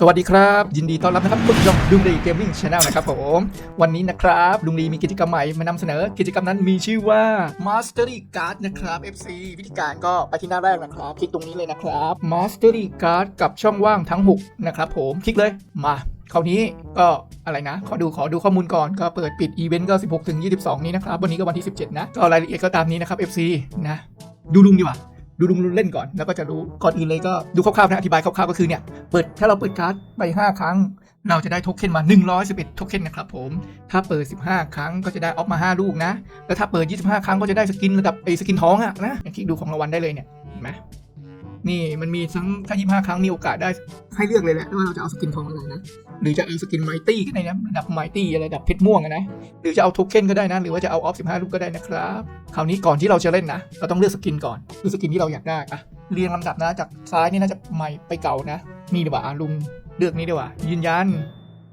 สวัสดีครับ ยินดีต้อนรับนะครับคุณผู้ชมดุงดีเกมมิ่งชาแนลนะครับผมวันนี้นะครับลุงดีมีกิจกรรมใหม่มานำเสนอกิจกรรมนั้นมีชื่อว่า Mastery Card นะครับ FC วิธีการก็ไปที่หน้าแรกนะครับ คลิกตรงนี้เลยนะครับ Mastery Card กับช่องว่างทั้ง 6 นะครับผมคลิกเลยมาคราวนี้ก็อะไรนะ ขอดูขอดูข้อมูลก่อนก็เปิดปิดอีเวนต์ก็ 16 ถึง 22 นี้นะครับ วันนี้ก็วันที่ 17 นะ ก็รายละเอียดก็ตามนี้นะครับ FC นะ ดูลุงดีกว่า ดูลุงเล่นก่อนแล้วก็จะรู้ก่อนอื่นเลยก็ดูคร่าวๆนะอธิบายคร่าวๆก็คือเนี่ยเปิดถ้าเราเปิดการ์ดไป 5 ครั้ง เราจะได้โทเค็นมา 111 โทเค็นนะครับผม ถ้าเปิด 15 ครั้งก็จะได้ออฟมา 5 ลูกนะ แล้วถ้าเปิด 25 ครั้งก็จะได้สกินระดับไอ้สกินท้องอะนะอย่างที่ดูของรางวัลได้เลยเนี่ยเห็นไหม นี่มันมีทั้งถ้า 25 ครั้งมีโอกาสได้ให้เลือกเลยแหละว่าเราจะเอาสกินทองอะไรนะ หรือจะเอาสกินไมตี้ก็ได้นะระดับไมตี้อะไรระดับเพชรม่วงนะ หรือจะเอาโทเค็นก็ได้นะ หรือว่าจะเอาออฟ 15 ลูกก็ได้นะครับ คราวนี้ก่อนที่เราจะเล่นนะ เราต้องเลือกสกินก่อนคือสกินที่เราอยากได้อะเรียงลำดับนะจากซ้ายนี่น่าจะใหม่ไปเก่านะ นี่ดีกว่าลุงเลือกนี้ดีกว่า ยืนยัน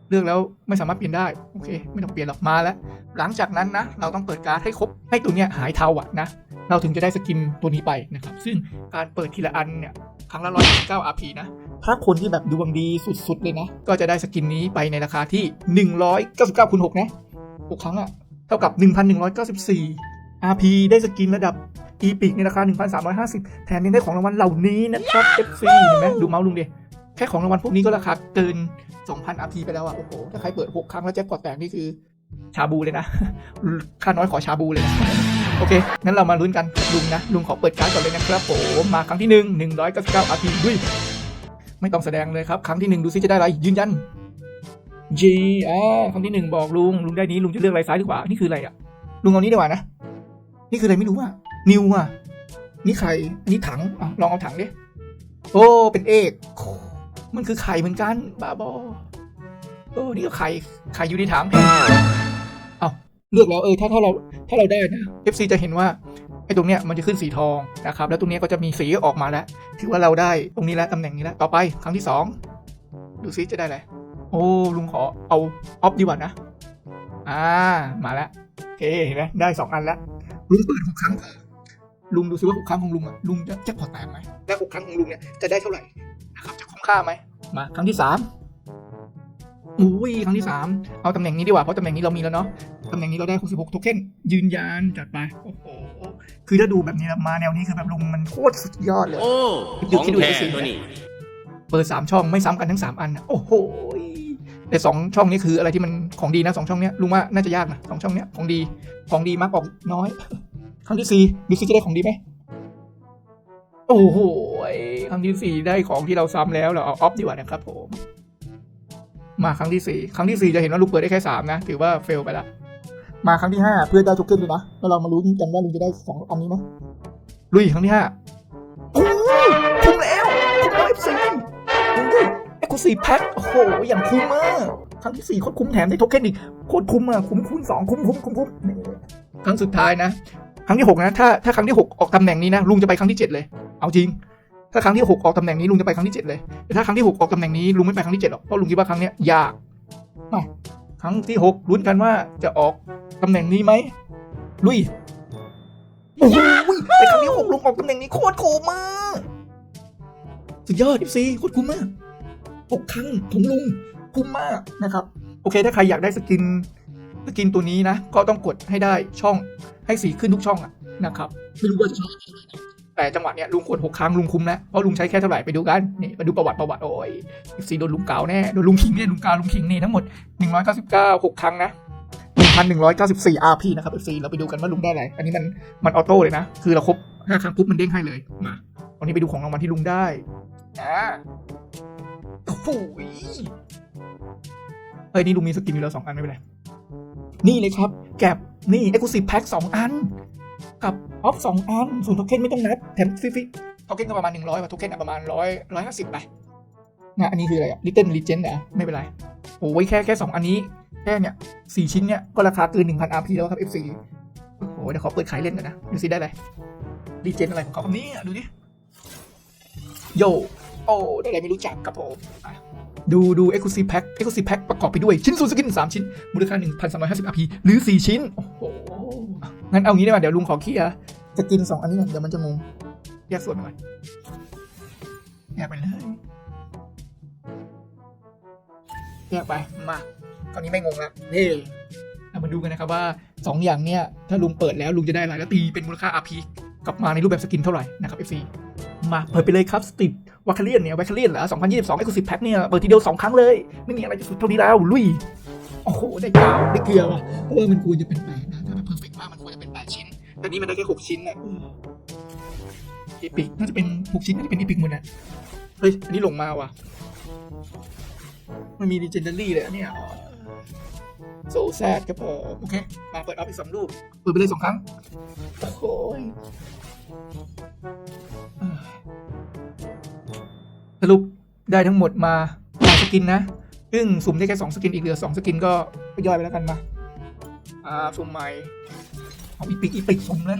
เลือกแล้วไม่สามารถเปลี่ยนได้โอเค ไม่ต้องเปลี่ยนหรอกมาแล้ว หลังจากนั้นนะ เราต้องเปิดการ์ดให้ครบให้ตัวเนี้ยหายเทาอะนะ เราถึงจะได้สกินตัวนี้ไปนะครับ ซึ่งการเปิดทีละอันเนี่ยครั้งละ119 RP นะถ้าคนที่แบบดวงดีสุดๆเลยนะ ก็จะได้สกินนี้ไปในราคาที่ 199คูณ6นะ6ครั้งอะเท่ากับ 1,194 RP ได้สกินระดับอีพิกในราคา 1,350 แถมยังได้ของรางวัลเหล่านี้นะครับ FC เห็นไหมดูเมาส์ลุงดิแค่ของรางวัลพวกนี้ก็ราคาเกิน 2,000 RP ไปแล้วอะ โอ้โห ถ้าใครเปิด 6 ครั้งแล้วแจ็คพอตแตกนี่คือ ชาบูเลยนะ ค่าน้อยขอชาบูเลยนะ โอเค งั้นเรามาลุ้นกันลุงนะ ลุงขอเปิดการ์ดก่อนเลยนะครับผมมาครั้งที่1 199 RP ด้วยไม่ต้องแสดงเลยครับ ครั้งที่1ดูซิจะได้อะไร ยืนยัน G อ่าครั้งที่1บอกลุง ลุงได้นี้ลุงจะเลือกอะไรซ้ายหรือขวา นี่คืออะไรอะ ลุงเอานี้ดีกว่านะ นี่คืออะไรไม่รู้อะ นิวอะ นี่ไข่อันนี้ถังอะลองเอาถังดิ โอ้ เป็นเอก มันคือไข่เหมือนกัน บ้าบอ โอ้ นี่ก็ไข่ ไข่อยู่ในถัง เลือกแล้วเออถ้าถ้าเราถ้าเราได้นะ FC จะเห็นว่าไอ้ตรงเนี้ยมันจะขึ้นสีทองนะครับ แล้วตรงเนี้ยก็จะมีสีออกมาแล้วถือว่าเราได้ตรงนี้แล้วตำแหน่งนี้แล้วต่อไปครั้งที่สองดูซิจะได้อะไรโอ้ลุงขอเอาออฟดีกว่านะ อ่ามาแล้วโอเคเห็นไหมได้สองอันแล้วลุงเปิดหกครั้งก่อนลุงดูซิว่าหกครั้งของลุงอะลุงจะจะพอแตกไหมและหกครั้งของลุงเนี่ยจะได้เท่าไหร่นะครับจะคุ้มค่าไหมมาครั้งที่สามอุ้ยครั้งที่สามเอาตำแหน่งนี้ดีกว่าเพราะตำแหน่งนี้เรามีแล้วเนาะ ตำแหน่งนี้เราได้ 66โทเค็นยืนยันจัดไป โอ้โห คือถ้าดูแบบนี้นะมาแนวนี้คือแบบลุงมันโคตรสุดยอดเลย โอ้ดูของคิดดูแท้สิตัวนี้ เปิดสามช่องไม่ซ้ำกันทั้งสามอันนะโอ้โหแต่สองช่องนี้คืออะไรที่มันของดีนะสองช่องเนี้ยลุงว่าน่าจะยากนะสองช่องเนี้ยของดีของดีมากออกน้อยครั้งที่สี่ดูซิจะได้ของดีไหมโอ้โหครั้งที่สี่ได้ของที่เราซ้ำแล้วเราเอาออฟดีกว่านะครับผมมาครั้งที่สี่ครั้งที่สี่จะเห็นว่าลุงเปิดได้แค่สามนะ ถือว่าเฟลไปละ มาครั้งที่ห้าเพื่อได้โทเค็นเลยนะแล้วเรามาลุ้นกันว่าลุงจะได้สองอันนี้ไหมลุยครั้งที่ห้าโอ้ยคุ้มแล้วคุ้มแล้วเอฟซีดูดิเอ็กซ์คลูซีฟแพ็คโอ้โหอย่างคุ้มมากครั้งที่สี่โคตรคุ้มแถมได้โทเค็นอีกโคตรคุ้มอะคุ้มคูณสองคุ้มคุ้มคุ้มคุ้มนี่ครั้งสุดท้ายนะ ครั้งที่หกนะถ้าถ้าครั้งที่หกออกตำแหน่งนี้นะลุงจะไปครั้งที่เจ็ดเลย เอาจริง ถ้าครั้งที่หกออกตำแหน่งนี้ลุงจะไปครั้งที่เจ็ดเลยแต่ถ้าครั้งที่หกออกตำแหน่งนี้ลุงไม่ไปครั้งที่เจ็ดหรอกเพราะลุงคิดว่าครั้งเนี้ยยากมา ครั้งที่หกลุ้นกันว่าจะออกตำแหน่งนี้ไหมลุยโอ้โหแต่ครั้งที่หกลุงออกตำแหน่งนี้โคตรคุ้มมากสุดยอดดิซีโคตรคุ้มมากหกครั้งของลุงคุ้มมากนะครับ โอเคถ้าใครอยากได้สกินสกินตัวนี้นะ ก็ต้องกดให้ได้ช่องให้สีขึ้นทุกช่องอะนะครับไม่รู้ว่าจะชอบ แต่จังหวะเนี้ยลุงกดหกครั้งลุงคุ้มแล้วเพราะลุงใช้แค่เท่าไหร่ไปดูกันนี่มาดูประวัติประวัติโอ้ยสีโดนลุงเก่าแน่โดนลุงขิงเนี่ยลุงกาลุงขิงนี่ทั้งหมดหนึ่งร้อยเก้าสิบเก้าหกครั้งนะหนึ่งพันหนึ่งร้อยเก้าสิบสี่ RP นะครับ FC เราไปดูกันว่าลุงได้อะไร อันนี้มันมันออโต้เลยนะ คือเราครบห้าครั้งปุ๊บมันเด้งให้เลย มาตอนนี้ไปดูของรางวัลที่ลุงได้อ่าโอ้โหเอ้ยนี่ลุงมีสกินอยู่แล้วสองอันไม่เป็นไร นี่เลยครับ แก็บนี่ Exclusive Pack สองอัน กับออฟสองอันส่วนโทเค็นไม่ต้องนับแถมฟรีๆโทเค็นก็ประมาณหนึ่งร้อยว่าโทเค็นอะประมาณร้อยร้อยห้าสิบไปนะอันนี้คืออะไรอะ Little Legend นะไม่เป็นไรโอ้ยแค่แค่สองอันนี้แค่เนี่ยสี่ชิ้นเนี่ยก็ราคาเกินหนึ่งพัน RP แล้วครับ FC โอ้โหเดี๋ยวขอเปิดขายเล่นกันนะดูสิได้อะไร Legend อะไรของเขาเนี่ยดูดิโยโอ้ได้อะไรไม่รู้จักครับผมอะดูดู Exclusive Pack Exclusive Pack ประกอบไปด้วยชิ้นส่วนสกิน 3 ชิ้น มูลค่า 1,350 RP หรือ 4 ชิ้น โอ้โห งั้นเอางี้ได้ไหมเดี๋ยวลุงขอเคลียร์สกิน2อันนี้ก่อนเดี๋ยวมันจะงงแยกส่วนมาก่อนแยกไปเลยแยกไปมาคราวนี้ไม่งงละนี่เรามาดูกันนะครับว่าสองอย่างเนี้ยถ้าลุงเปิดแล้วลุงจะได้อะไรแล้วตีเป็นมูลค่า RP กลับมาในรูปแบบสกินเท่าไหร่นะครับ FC มาเปิดไปเลยครับสติดวาคาเลียนเนี่ยวาคาเลียนเหรอ2022 Exclusive Pack เนี่ยเปิดทีเดียว2ครั้งเลย ไม่มีอะไรจะสุดเท่านี้แล้วลุย โอ้โหได้กาวได้เกลือว่ะเพราะว่ามันควรจะเป็นแปดนะถ้าแบบเพอร์เฟกต์มากมันควรจะเป็น8ชิ้น แต่นี้มันได้แค่6ชิ้นน่ะอีพิกน่าจะเป็น6ชิ้นน่าจะเป็นอีพิกหมดน่ะเฮ้ยอันนี้ลงมาว่ะ มันมี Legendary เลยอันเนี่ยโซแซดครับผมโอเค มาเปิดอัพอีกสองรูปเปิดไปเลยสองครั้ง โอ้โหยเอ้ยสรุปได้ทั้งหมดมาหลายสกินนะ ซึ่งสุ่มได้แค่สองสกินอีกเหลือสองสกินก็ไปย่อยไปแล้วกันมาอ่าสุ่มใหม่เอาอีพิกอีพิกสุ่มเลย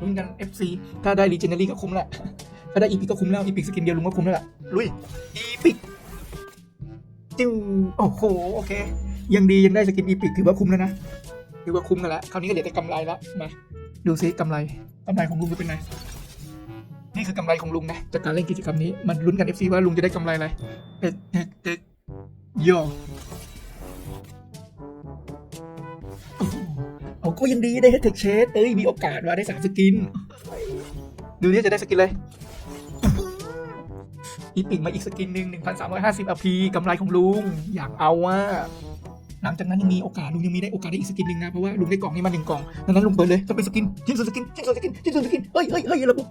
ลุ้นกัน FC ถ้าได้ Legendary ก็คุ้มแหละถ้าได้อีพิกก็คุ้มแล้วอีพิกสกินเดียวลุงก็คุ้มแล้วล่ะลุยอีพิกจิ้วโอ้โหโอเค ยังดียังได้สกินอีพิกถือว่าคุ้มแล้วนะถือว่าคุ้มกันแล้วคราวนี้ก็เหลือแต่กำไรแล้วมาดูซิกำไรกำไรของลุงจะเป็นไงนี่คือกำไรของลุงนะจากการเล่นกิจกรรมนี้มันลุ้นกัน FC ว่าลุงจะได้กำไรอะไร โยอ้โหเอาก็ยังดีได้เฮดเทคเชสเอ้ย มีโอกาสว่าได้สามสกิน ดูนี่จะได้สกินเลยอีปิกมาอีกสกินหนึ่ง1,350อพีกำไรของลุง อยากเอาว่า หลังจากนั้นยังมีโอกาสลุงยังมีได้โอกาสได้อีกสกินหนึ่งนะ เพราะว่าลุงได้กล่องนี้มาหนึ่งกล่องดังนั้นลุงเปิดเลยต้องเป็นสกินชิ้นส่วนสกินชิ้นส่วนสกินชิ้นส่วนสกินเฮ้ยเฮ้ยเฮ้ยระบบ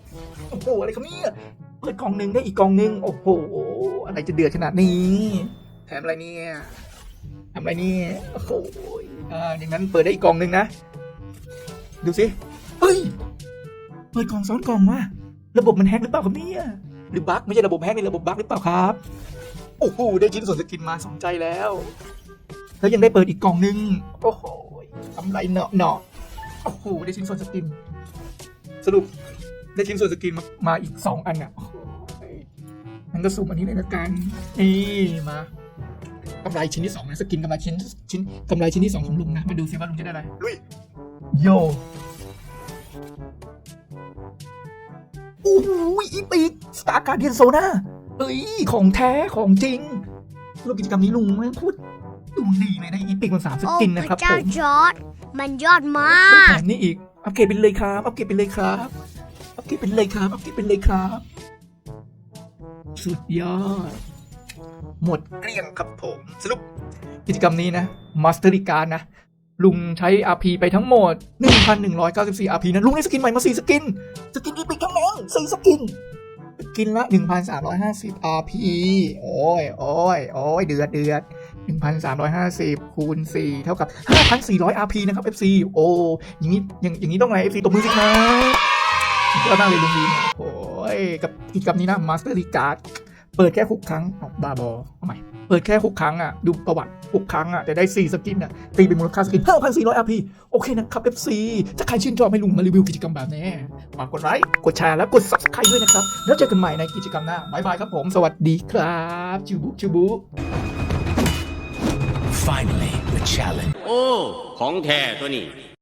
โอ้โหอะไรครับเนี่ยเปิดกล่องหนึ่งได้อีกกล่องหนึ่งโอ้โหอะไรจะเดือดขนาดนี้ แถมอะไรเนี่ยทำอะไรเนี่ยโอ้โหอ่าอย่างนั้นเปิดได้อีกกล่องหนึ่งนะ ดูสิ เฮ้ย เปิดกล่องซ้อนกล่องว่ะ ระบบมันแฮกหรือเปล่าครับเนี่ย หรือบั๊กไม่ใช่ระบบแฮกในระบบบั๊กหรือเปล่าครับ โอ้โห ได้ชิ้นส่วนสกินมาสองใจแล้ว แล้วยังได้เปิดอีกกล่องหนึ่งโอ้โหกำไรเนาะเนาะโอ้โห ได้ชิ้นส่วนสกิน สรุปได้ชิ้นส่วนสกินมามาอีกสองอันอะโอ้โหมันก็สุ่มอันนี้เลยละกัน นี่มา กำไรชิ้นที่สองนะสกินกำไรชิ้นชิ้นกำไรชิ้นที่สองของลุงนะมาดูซิว่าลุงจะได้อะไรลุยโยโอ้โหอีปีกสตาร์การเดียนโซนาเอ้ยของแท้ของจริงรูปกิจกรรมนี้ลุงไม่พูดลุงดีเลยนะอีปีกมันสามสโอ้กินพนะระครับผเจ้ามจอร์ดมันยอดมาแถกมนี่อีกอัปเกรดไปเลยครับอัปเกรดไปเลยครับอัปเกรดไปเลยครับอัปเกรดไปเลยครับ สุดยอด หมดเกลี้ยงครับผมสรุปกิจกรรมนี้นะมาสเตอร์การนะ ลุงใช้ RP ไปทั้งหมด 1,194 RP นะ ลุงได้สกินใหม่มา 4 สกิน สกินอีปิกทั้งนั้น4สกินสกินละ 1,350 RP โอ้ย โอ้ย โอ้ย เดือด เดือด 1,350 คูณ 4 เท่ากับ 5,400 RP นะครับ FC โอ้อย่างนี้อย่างอย่างนี้ต้องไง FC ตบมือสิครับสุดยอดมากเลยลุงดีเนี่ยโอ้ย กับกิจกรรมนี้นะ Master r e g a r d เปิดแค่6ครั้งออกบาบอเอาใหม่เปิดแค่6ครั้งอะดูประวัติ6ครั้งอะแต่ได้4สกินอะตีเป็นมูลค่าสกิน5,400 RP โอเคนะครับ FC ถ้าใครชื่นชอบให้ลุงมารีวิวกิจกรรมแบบนี้ฝากกดไลค์กดแชร์และกด Subscribe ด้วยนะครับ แล้วเจอกันใหม่ในกิจกรรมหน้าบายบายครับผม สวัสดีครับจูบุจูบุ Finally, the challenge. โอ้ ของแท้ตัวนี้